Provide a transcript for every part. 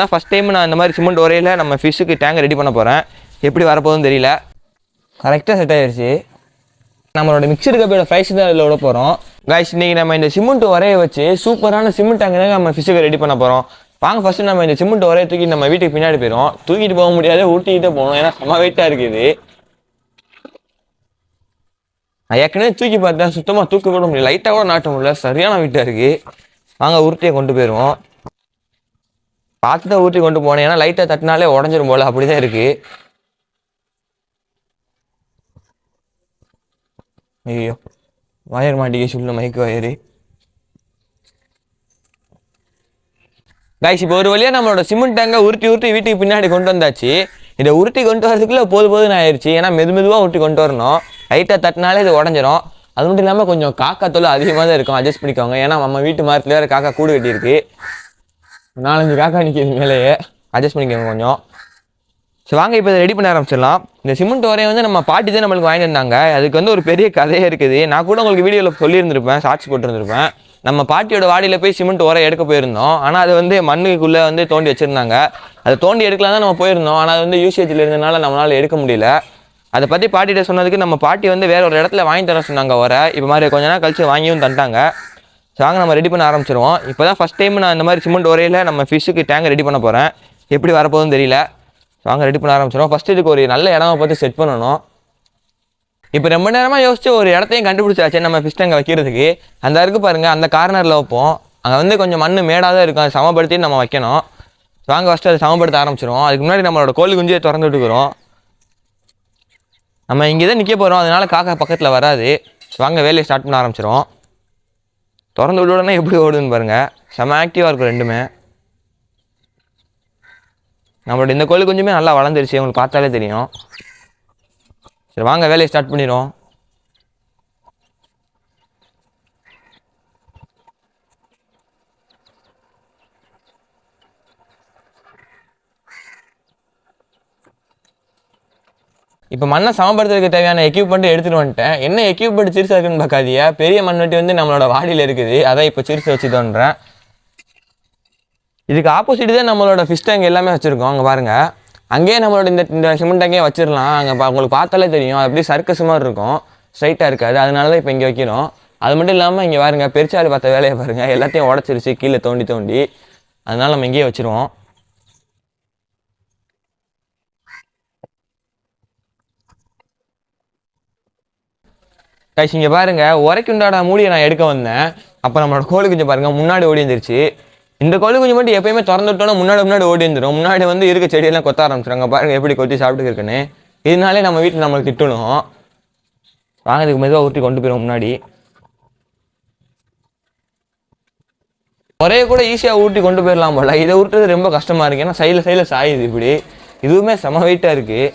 தான் first time நான் இந்த மாதிரி சிமெண்ட் ஒரையில் நம்ம ஃபிஷ்ஷுக்கு டேங்க் ரெடி பண்ண போகிறேன் எப்படி வரப்போகுதுன்னு தெரியல. கரெக்டாக செட் ஆயிடுச்சு நம்மளோட மிக்சர் கப்பியோட ஃப்ரைஸ் தான் இதில் விட போகிறோம் காய்ஸ் இன்றைக்கி நம்ம இந்த சிமெண்ட் உரைய வச்சு சூப்பரான சிமெண்ட் டேங்க் தான் நம்ம ஃபிஷ்ஷுக்கு ரெடி பண்ண போகிறோம் வாங்க ஃபஸ்ட்டு நம்ம இந்த சிமெண்ட் உரைய தூக்கி நம்ம வீட்டுக்கு பின்னாடி போயிடும் தூக்கிட்டு போக முடியாது ஊட்டிக்கிட்டே போகணும். ஏன்னா செம்ம வெயிட்டாக இருக்குது. நான் ஏற்கனவே தூக்கி பார்த்தேன். சுத்தமாக தூக்க கூட முடியல. லைட்டாக கூட நாட்ட முடியல. சரியான வெயிட்டாக இருக்குது வாங்க உருட்டியை கொண்டு போயிடுவோம். பார்த்து தான் ஊற்றி கொண்டு போனேன். ஏன்னா லைட்டாக தட்டினாலே உடஞ்சிரும் போல. அப்படி தான் இருக்குது ஐயோ வயர் மாட்டிக்க சொல்லு மைக்கு வயரு காய்ச்சி இப்போ ஒரு வழியாக நம்மளோட சிமெண்ட் டேங்கை உருட்டி உருட்டி வீட்டுக்கு பின்னாடி கொண்டு வந்தாச்சு. இதை உருட்டி கொண்டு வரதுக்குள்ளே போது போதுன்னு ஆயிடுச்சு ஏன்னா மெது மெதுவாக உருட்டி கொண்டு வரணும். லைட்டாக தட்டினாலே இது உடஞ்சிரும். அது மட்டும் இல்லாமல் கொஞ்சம் காக்கா தொல்லை அதிகமாக தான் இருக்கும். அட்ஜஸ்ட் பண்ணிக்கோங்க. ஏன்னா நம்ம வீட்டு மரத்தில் வேறு காக்கா கூடு கட்டியிருக்கு. நாலஞ்சு காக்கா நிற்கிது மேலேயே. அட்ஜஸ்ட் பண்ணிக்கோங்க கொஞ்சம். சரி வாங்க இப்போ இதை ரெடி பண்ண ஆரம்பிச்சிடலாம். இந்த சிமெண்ட் உரையை வந்து நம்ம பாட்டி தான் நம்மளுக்கு வாங்கிட்டு வந்தாங்க. அதுக்கு வந்து ஒரு பெரிய கதையே இருக்குது. நான் கூட உங்களுக்கு வீடியோவில் சொல்லியிருந்திருப்பேன் சாட்சி போட்டிருந்திருப்பேன். நம்ம பாட்டியோட வாடியில் போய் சிமெண்ட் உரை எடுக்க போயிருந்தோம். ஆனால் அது வந்து மண்ணுக்குள்ளே வந்து தோண்டி வச்சுருந்தாங்க. அதை தோண்டி எடுக்கலாம் தான் நம்ம போயிருந்தோம். ஆனால் அது வந்து யூசேஜில் இருந்தனால நம்மளால் எடுக்க முடியல. அதை பற்றி பாட்டிகிட்ட சொன்னதுக்கு நம்ம பாட்டி வந்து வேற ஒரு இடத்துல வாங்கி தர சொன்னாங்க உரை இப்போ மாதிரி கொஞ்ச நாள் கழிச்சு வாங்கியும் தந்துட்டாங்க. ஸோ வாங்க நம்ம ரெடி பண்ண ஆரம்பிச்சிருவோம். இப்போ தான் ஃபஸ்ட் டைம் நான் இந்த மாதிரி சிமெண்ட் உரையில் நம்ம ஃபிஷ்ஷுக்கு டேங்க் ரெடி பண்ண போகிறேன் எப்படி வரப்போகுதுன்னு தெரியல. ஸோ வாங்க ரெடி பண்ண ஆரம்பிச்சிடும் ஃபஸ்ட்டு இதுக்கு ஒரு நல்ல இடமா பார்த்து செட் பண்ணணும். இப்போ ரொம்ப நேரமாக யோசிச்சு ஒரு இடத்தையும் கண்டுபிடிச்சாச்சு நம்ம ஃபிஷ் டேங்கை வைக்கிறதுக்கு. அந்த இருக்கு பாருங்கள் அந்த கார்னரில் வைப்போம். அங்கே வந்து கொஞ்சம் மண் மேடாக தான் இருக்கும். அதை சமப்படுத்தி நம்ம வைக்கணும். ஸோ வாங்க ஃபஸ்ட்டு அதை சமப்படுத்த ஆரம்பிச்சிடும் அதுக்கு முன்னாடி நம்மளோட கோழி குஞ்சியை திறந்து விட்டுக்கிறோம். நம்ம இங்கே தான் நிற்க போகிறோம் அதனால காக்கா பக்கத்தில் வராது. ஸோ வாங்க வேலையை ஸ்டார்ட் பண்ண ஆரம்பிச்சிடும் திறந்து விட்ட உடனே எப்படி ஓடுதுன்னு பாருங்கள் செம ஆக்டிவாக இருக்கும் ரெண்டுமே. நம்மளோட இந்த கோழி கொஞ்சமே நல்லா வளர்ந்துருச்சு. உங்களுக்கு பார்த்தாலே தெரியும். சரி வாங்க வேலையை ஸ்டார்ட் பண்ணிடுவோம். இப்போ மண்ணை சமப்படுத்துறதுக்கு தேவையான எக்யூப்மெண்ட் எடுத்துகிட்டு வந்துட்டேன். என்ன எக்யூப்மெண்ட் சிறுசாக இருக்குன்னு பார்க்காதியா பெரிய மண்வெட்டி வந்து நம்மளோட வாடியில் இருக்குது. அதான் இப்போ சிறுசை வச்சு தோன்றேன். இதுக்கு ஆப்போசிட் தான் நம்மளோட ஃபிஷ் டேங்க் எல்லாமே வச்சுருக்கோம். அங்கே பாருங்கள் அங்கேயே நம்மளோட இந்த இந்த சிமெண்ட் டேங்கே வச்சிடலாம் அங்கே பா- உங்களுக்கு பார்த்தாலே தெரியும். அப்படி அப்படியே சர்க்கஸ் மாதிரி இருக்கும். ஸ்ட்ரைட்டாக இருக்காது. அதனால தான் இப்போ இங்கே வைக்கிறோம். அது மட்டும் இல்லாமல் இங்கே பாருங்கள் பெருசாள் பார்த்த வேலையை பாருங்கள் எல்லாத்தையும் உடச்சிருச்சு. கீழே தோண்டி தோண்டி. அதனால் நம்ம இங்கேயே வச்சிருவோம். கைஸ் இங்கே பாருங்கள் உரைக்குண்டாட மூடியை நான் எடுக்க வந்தேன். அப்போ நம்மளோட கோழி குஞ்சு பாருங்கள் முன்னாடி ஓடி வந்துருச்சு. இந்த கோழி குஞ்சு மட்டும் எப்பயுமே திறந்துவிட்டோன்னா முன்னாடி முன்னாடி ஓடி வந்துடும் முன்னாடி வந்து இருக்க செடியெல்லாம் கொத்த ஆரம்பிச்சிடுறாங்க பாருங்கள் எப்படி கொத்தி சாப்பிட்டு இருக்குன்னு. இதனாலே நம்ம வீட்டில் நம்மளுக்கு திட்டணும். வாங்க இதுக்கு மெதுவாக ஊற்றி கொண்டு போயிடும் முன்னாடி. ஒரே கூட ஈஸியாக ஊட்டி கொண்டு போயிடலாம் போல. இதை ஊட்டுறது ரொம்ப கஷ்டமாக இருக்குது ஏன்னா சைடில் சைடில் சாயுது இப்படி. இதுவுமே செம வெயிட்டாக இருக்குது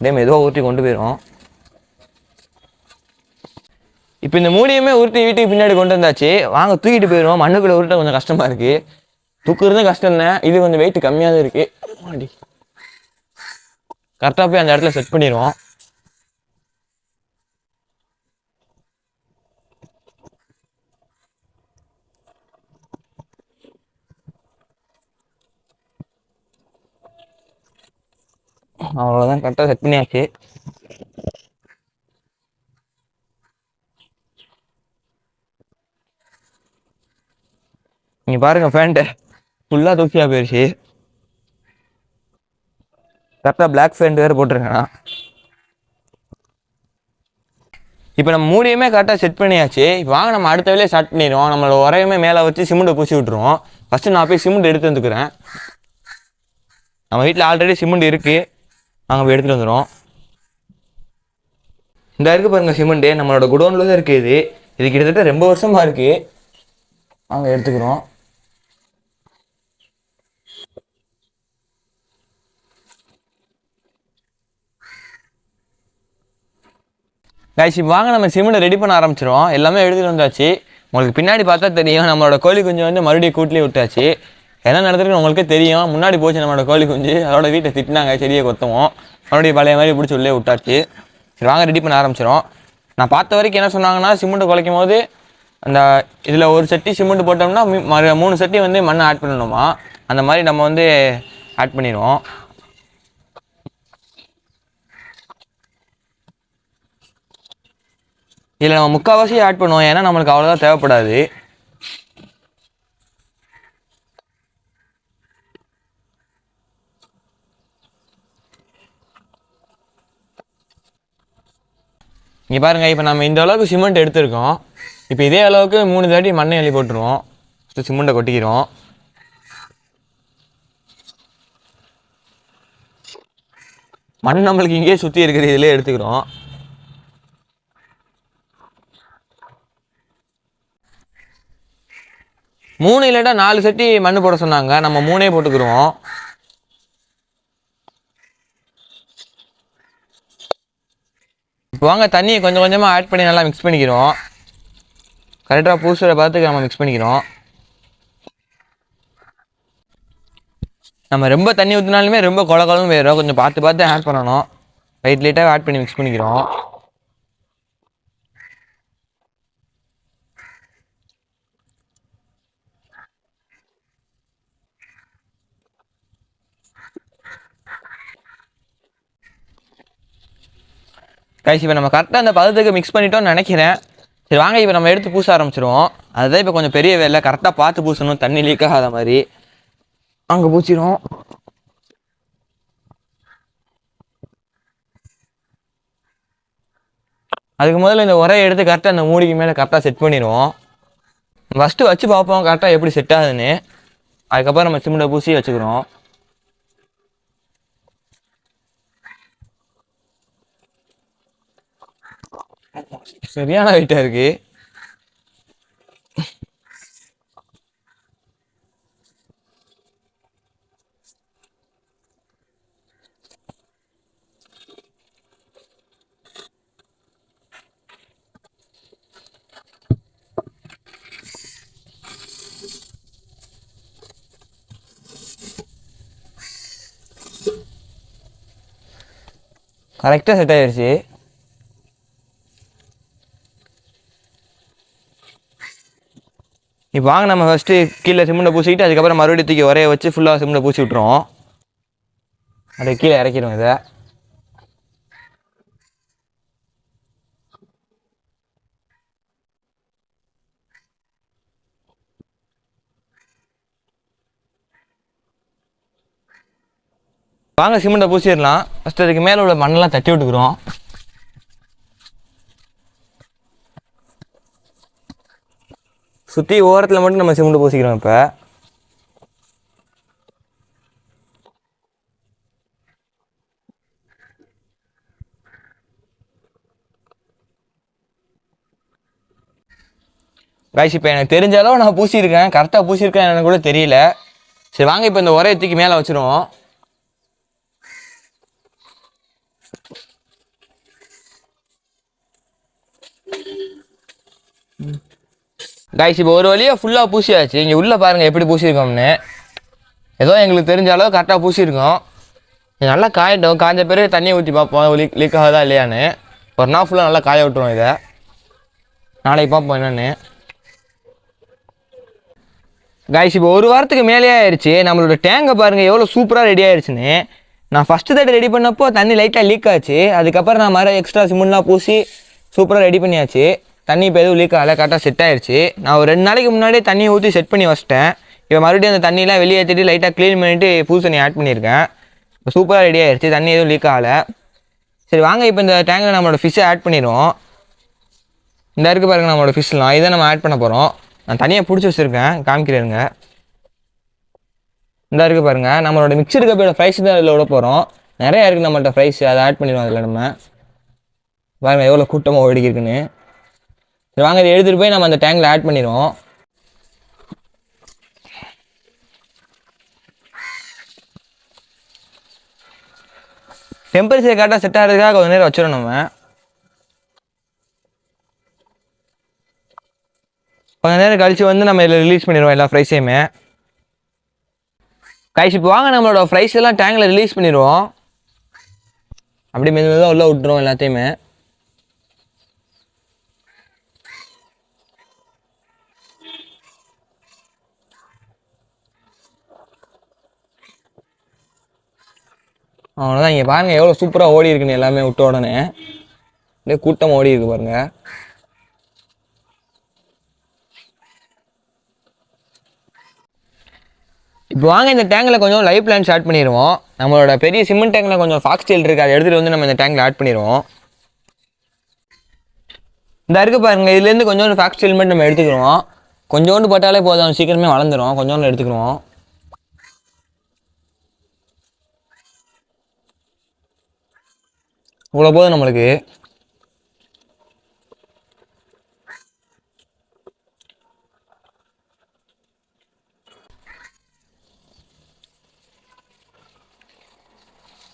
இதே மெதுவாக ஊற்றி கொண்டு போயிடும் இப்போ இந்த மூடியுமே உருட்டி வீட்டுக்கு பின்னாடி கொண்டு வந்தாச்சு. வாங்க தூக்கிட்டு போயிடுவோம். மண்ணுக்குள்ளே உருட்ட கொஞ்சம் கஷ்டமா இருக்கு. தூக்குறது கஷ்டம் தான் இது கொஞ்சம் வெயிட் கம்மியாக தான் இருக்கு கரெக்டாக போய் அந்த இடத்துல செட் பண்ணிடுவோம். அவ்வளோதான் கரெக்டாக செட் பண்ணியாச்சு. நீங்க பாருங்க ஃபேண்ட்டு ஃபுல்லாக தூக்கியா போயிடுச்சு கரெக்டாக பிளாக் ஃபேண்ட் வேறு போட்டிருக்கேண்ணா இப்போ நம்ம மூடியுமே கரெக்டாக செட் பண்ணியாச்சு. இப்போ வாங்க நம்ம அடுத்த வேலையை ஸ்டார்ட் பண்ணிடுவோம். நம்மளோட உரையுமே மேலே வச்சு சிமெண்ட்டை பூசி விட்ருவோம் ஃபஸ்ட்டு நான் போய் சிமெண்ட் எடுத்து வந்துக்கிறேன். நம்ம வீட்டில் ஆல்ரெடி சிமெண்ட் இருக்குது நாங்கள் போய் எடுத்துகிட்டு வந்துடுவோம். இந்த இருக்குது பாருங்கள் சிமெண்ட்டு நம்மளோட குடோனில் தான் இருக்குது இது. இது கிட்டத்தட்ட ரொம்ப வருஷமாக இருக்குது நாங்கள் எடுத்துக்கிறோம். கைஸ் இப்போ வாங்க நம்ம சிமெண்ட் ரெடி பண்ண ஆரம்பிச்சிருவோம். எல்லாமே எடுத்துகிட்டு வந்தாச்சு. உங்களுக்கு பின்னாடி பார்த்தா தெரியும் நம்மளோட கோழி குஞ்சு வந்து மறுபடியும் கூட்டிலே விட்டாச்சு. என்ன நடந்திருக்கு உங்களுக்கே தெரியும். முன்னாடி போச்சு நம்மளோட கோழி குஞ்சு. அதோட வீட்டை திட்டினாங்க செடியை கொத்தவும். மறுபடியும் பழைய மாதிரி பிடிச்சி உள்ளே விட்டாச்சு. சரி வாங்க ரெடி பண்ண ஆரம்பிச்சிடும் நான் பார்த்த வரைக்கும் என்ன சொன்னாங்கன்னா சிமெண்ட்டு குலைக்கும் போது அந்த இதில் ஒரு சட்டி சிமெண்ட் போட்டோம்னா மறு மூணு சட்டி வந்து மண்ணை ஆட் பண்ணணுமா? அந்த மாதிரி நம்ம வந்து ஆட் பண்ணிடுவோம். இதில் நம்ம முக்கால்வாசி ஆட் பண்ணுவோம். ஏன்னா நம்மளுக்கு அவ்வளோதான் தேவைப்படாது. இங்கே பாருங்க இப்போ நம்ம இந்த அளவுக்கு சிமெண்ட் எடுத்திருக்கோம். இப்போ இதே அளவுக்கு மூணு தாட்டி மண்ணை அள்ளி போட்டுருவோம். ஃபஸ்ட்டு சிமெண்ட்டை கொட்டிக்கிறோம். மண் நம்மளுக்கு இங்கேயே சுற்றி இருக்கிற இதிலே எடுத்துக்கிறோம். மூணு இல்லாட்டா நாலு சட்டி மண் போட சொன்னாங்க. நம்ம மூணே போட்டுக்கிருவோம். இப்போ வாங்க தண்ணியை கொஞ்சம் கொஞ்சமாக ஆட் பண்ணி நல்லா மிக்ஸ் பண்ணிக்கிறோம். கரெக்டாக பூசுகிற பார்த்துக்கு நம்ம மிக்ஸ் பண்ணிக்கிறோம். நம்ம ரொம்ப தண்ணி ஊற்றினாலுமே ரொம்ப கொல கொலன்னு போயிடும் கொஞ்சம் பார்த்து பார்த்து ஆட் பண்ணணும். லைட் லைட்டாக ஆட் பண்ணி மிக்ஸ் பண்ணிக்கிறோம். கைஸ் இப்போ நம்ம கரெக்டாக அந்த பதத்துக்கு மிக்ஸ் பண்ணிட்டோம்னு நினைக்கிறேன். சரி வாங்க இப்போ நம்ம எடுத்து பூச ஆரம்பிச்சிருவோம். அதுதான் இப்போ கொஞ்சம் பெரிய வேலை. கரெக்டாக பார்த்து பூசணும். தண்ணி லீக் ஆகாத மாதிரி. அங்கே பூச்சிரும் அதுக்கு முதல்ல இந்த உரையை எடுத்து கரெக்டாக அந்த மூடிக்கு மேலே கரெக்டாக செட் பண்ணிடுவோம். ஃபஸ்ட்டு வச்சு பார்ப்போம் கரெக்டாக எப்படி செட் ஆகுதுன்னு. அதுக்கப்புறம் நம்ம சிமெண்ட்டை பூசி வச்சுக்கிறோம். சரியான வெயிட்டாக இருக்கு. கரெக்டாக செட் ஆயிடுச்சு. இப்போ வாங்க நம்ம ஃபஸ்ட்டு கீழே சிமெண்ட்டை பூசிக்கிட்டு அதுக்கப்புறம் மறுபடியும் தூக்கி உரைய வச்சு ஃபுல்லாக சிமெண்ட்டை பூசி விட்ருவோம் அதை கீழே இறக்கிடுவோம் இதை. வாங்க சிமெண்ட்டை பூசிடலாம். ஃபஸ்ட்டு அதுக்கு மேலே உள்ள மண்ணெல்லாம் தட்டி விட்டுக்கிறோம். சுற்றி ஓரத்தில் மட்டும் நம்ம சிமெண்ட் பூசிக்கிறோம் இப்போ. காய்ச்சி இப்போ எனக்கு தெரிஞ்ச அளவு நான் பூசியிருக்கேன். கரெக்டாக பூசியிருக்கேன் எனக்கு கூட தெரியல. சரி வாங்க இப்போ இந்த ஒரே தூக்கி மேலே வச்சிருவோம். கைஸ் இப்போ ஒரு வழியாக ஃபுல்லாக பூசியாச்சு. இங்கே உள்ளே பாருங்கள் எப்படி பூசியிருக்கோம்னு. ஏதோ எங்களுக்கு தெரிஞ்ச அளவு கரெக்டாக பூசியிருக்கோம். நல்லா காயட்டும். காய்ஞ்ச பிறகு தண்ணியை ஊற்றி பார்ப்போம். லீக் லீக் ஆகுதா இல்லையான்னு. ஒரு நாள் ஃபுல்லாக நல்லா காய விட்டுருவோம் இதை. நாளைக்கு பார்ப்போம் என்னென்னு. கைஸ் இப்போ ஒரு வாரத்துக்கு மேலே ஆயிடுச்சு நம்மளோட டேங்கை பாருங்கள் எவ்வளோ சூப்பராக ரெடி ஆயிடுச்சுன்னு நான் ஃபஸ்ட்டு தடவை ரெடி பண்ணப்போ தண்ணி லைட்டாக லீக் ஆச்சு. அதுக்கப்புறம் நான் மர எக்ஸ்ட்ரா சிமெண்ட்லாம் பூசி சூப்பராக ரெடி பண்ணியாச்சு. தண்ணி இப்போ எதுவும் லீக் ஆகலை கரெக்டாக செட் ஆயிடுச்சு நான் ஒரு ரெண்டு நாளைக்கு முன்னாடியே தண்ணியை ஊற்றி செட் பண்ணி வச்சிட்டேன். இப்போ மறுபடியும் அந்த தண்ணியெலாம் வெளியே ஏற்றிட்டு லைட்டாக க்ளீன் பண்ணிவிட்டு புது தண்ணி ஆட் பண்ணியிருக்கேன். இப்போ சூப்பராக ரெடி ஆயிடுச்சு தண்ணி எதுவும் லீக் ஆகலை. சரி வாங்க இப்போ இந்த டேங்கில் நம்மளோட ஃபிஷ்ஷை ஆட் பண்ணிடுவோம். இந்த இருக்கு பாருங்க நம்மளோட ஃபிஷ்லாம் இதை நம்ம ஆட் பண்ண போகிறோம் நான் தனியாக பிடிச்சி வச்சுருக்கேன். காமிக்கிறேங்க இந்த இருக்கு பாருங்கள் நம்மளோட மிக்சடு கப்போட ஃப்ரைஸ் தான் இதில் விட போகிறோம் நிறையா இருக்குது நம்மள்ட்ட ஃப்ரைஸ் அதை ஆட் பண்ணிடுவோம் அதில் நம்ம. பாருங்கள் எவ்வளோ கூட்டமாக ஓடிக்கிருக்குன்னு. சரி வாங்க இதை எடுத்துகிட்டு போய் நம்ம அந்த டேங்கில் ஆட் பண்ணிடுவோம். டெம்பரேச்சர் கரெக்டாக செட் ஆகிறதுக்காக கொஞ்சம் நேரம் வச்சிடணும் நம்ம. கொஞ்ச நேரம் கழித்து வந்து நம்ம இதில் ரிலீஸ் பண்ணிடுவோம் எல்லா ஃப்ரைஸையுமே கைஸ் இப்போ வாங்க நம்மளோட ஃப்ரைஸ் எல்லாம் டேங்கில் ரிலீஸ் பண்ணிடுவோம். அப்படியே மெது மெதுவாக உள்ளே விட்டுருவோம் எல்லாத்தையுமே. அவ்வளோதான் இங்கே பாருங்கள் எவ்வளோ சூப்பராக ஓடி இருக்குன்னு எல்லாமே விட்ட உடனே. அப்படியே கூட்டம் ஓடி இருக்கு பாருங்க. இப்போ வாங்க இந்த டேங்கில் கொஞ்சம் லைஃப் பிளான் ஸ்டார்ட் பண்ணிடுவோம். நம்மளோட பெரிய சிமெண்ட் டேங்கில் கொஞ்சம் ஃபாக்ஸ் ஸ்டீல் இருக்குது அதை எடுத்துகிட்டு வந்து நம்ம இந்த டேங்கில் ஆட் பண்ணிடுவோம். இந்த இருக்கு பாருங்கள் இதுலேருந்து கொஞ்சோண்டு ஃபாக்ஸ் ஸ்டீல் மட்டும் நம்ம எடுத்துக்கிறோம் கொஞ்சோண்டு போட்டாலே போதும் சீக்கிரமே வளர்ந்துரும். கொஞ்சோண்டு எடுத்துக்கிறோம் இவ்வளோ போதும் நம்மளுக்கு.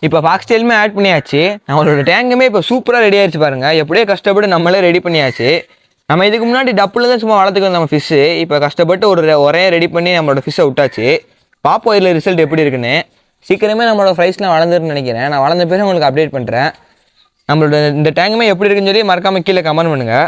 இப்போ ஃபாக்ஸ் டெயிலுமே ஆட் பண்ணியாச்சு. நம்மளோட டேங்குமே இப்போ சூப்பராக ரெடி ஆயிடுச்சு பாருங்கள் எப்படியோ கஷ்டப்பட்டு நம்மளே ரெடி பண்ணியாச்சு. நம்ம இதுக்கு முன்னாடி டப்பில் தான் சும்மா வளர்த்துக்கணும் நம்ம ஃபிஷ்ஷு இப்போ கஷ்டப்பட்டு ஒரு ரெ- ஒரே ரெடி பண்ணி நம்மளோட ஃபிஷ்ஷை விட்டாச்சு. பாப்போம் இதில் ரிசல்ட் எப்படி இருக்குன்னு. சீக்கிரமே நம்மளோட ஃப்ரைஸ்லாம் வளர்ந்துருன்னு நினைக்கிறேன். நான் வளர்ந்த பேர் உங்களுக்கு அப்டேட் பண்ணுறேன் நம்மளோட இந்த டேங்குமே எப்படி இருக்குன்னு சொல்லி மறக்காமல் கீழே கமெண்ட் பண்ணுங்கள்